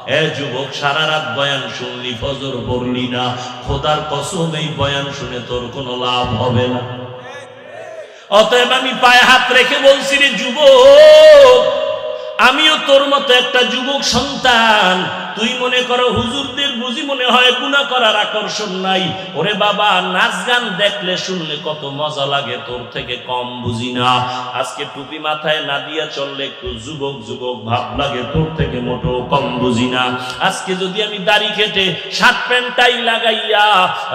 এ যুবক সারা রাত বয়ান শুনলি, ফজর পড়লি না। খোদার কসম, এই বয়ান শুনে তোর কোনো লাভ হবে না। অতএব আমি পায়ে হাত রেখে বলছি রে যুবক, আমিও তোর মতো একটা যুবক সন্তান। তুই মনে করো হুজুরদের বুঝি মনে হয় গুণা করার আকর্ষণ নাই। ওরে বাবা, নাচ গান দেখলে শুনলে কত মজা লাগে, তোর থেকে কম বুঝি না। আজকে টুপি মাথায় না দিয়া চললে একটু যুবক যুবক ভাব লাগে, তোর থেকে মোটো কম বুঝি না। আজকে যদি আমি দাড়ি কেটে শার্ট প্যান্ট টাই লাগাইয়া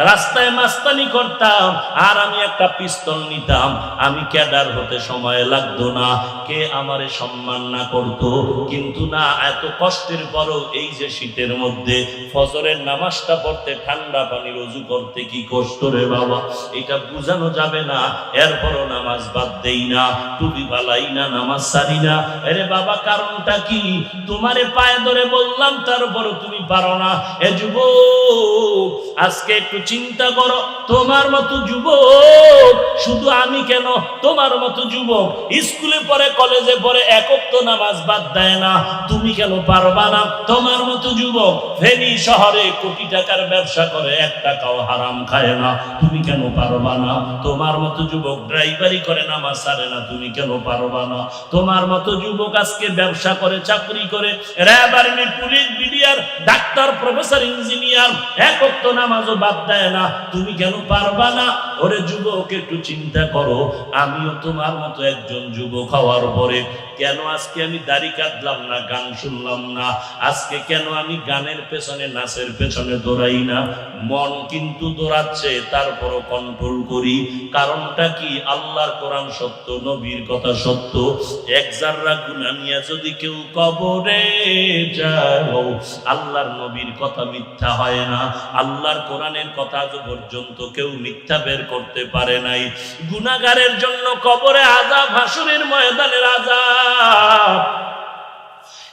রাস্তায় মাস্তানি করতাম, আর আমি একটা পিস্তল নিতাম, আমি ক্যাডার হতে সময় লাগতো না। কে আমারে সম্মান না করতো? কিন্তু না, এত কষ্টের পরও এই যে শীতের মধ্যে ফজরের নামাজটা পড়তে ঠান্ডা পানি রজু করতে কি কষ্ট রে বাবা? এটা বুঝানো যাবে না। এরপরও নামাজ বাদ দেই না। টুপি পালাই না, নামাজ সারি না। আরে বাবা, কারণটা কি? তোমারে পায়ে ধরে বললাম, তারপরও তুমি পারো না। এ যুবক, আজকে একটু চিন্তা করো। তোমার মতো যুবক, শুধু আমি কেন? তোমার মতো যুবক স্কুলে পড়ে, কলেজে পড়ে একক তো নামাজ বাদ দেয় না। তুমি কেন পারবা না? তোমার মতো যুবক ফেনী শহরে কোটি টাকার ব্যবসা করে, এক টাকাও হারাম খায় না। তুমি কেন পারবা না? তোমার মতো যুবক ড্রাইভারি করে, নামাজ সারে না। তুমি কেন পারবা না? তোমার মতো যুবক আজকে ব্যবসা করে, চাকরি করে, RAB army, police, BDR doctor, professor, engineer, এক নামাজও বাদ দেয় না। তুমি কেন পারবা না? ওরে যুবক, একটু চিন্তা করো। আমিও তোমার মতো একজন যুবক হওয়ার পরে কেন আজকে আমি দাড়ি কাটলাম না, গান শুনলাম না? আজকে কেন আমি গানের পেছনে, নাচের পেছনে দৌড়াই না? মন কিন্তু দৌড়াচ্ছে, তারপরও কন্ট্রোল করি। কারণটা কি? আল্লাহর কোরআন সত্য, নবীর কথা সত্য। এক জাররা গুনাহ নিয়ে যদি কেউ কবরে যাও আল্লাহর নবীর কথা মিথ্যা হয় না। আল্লাহর কোরআনের কথা আজ পর্যন্ত কেউ মিথ্যা বের করতে পারে নাই। গুনাগারের জন্য কবরে আজাব হাসুরের ময়দানের আজাব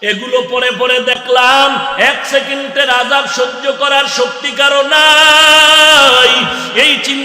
এগুলো পরে পরে দেখলাম এক সেকেন্ডের আজাব সহ্য করার শক্তি কারণ এই চিন্তা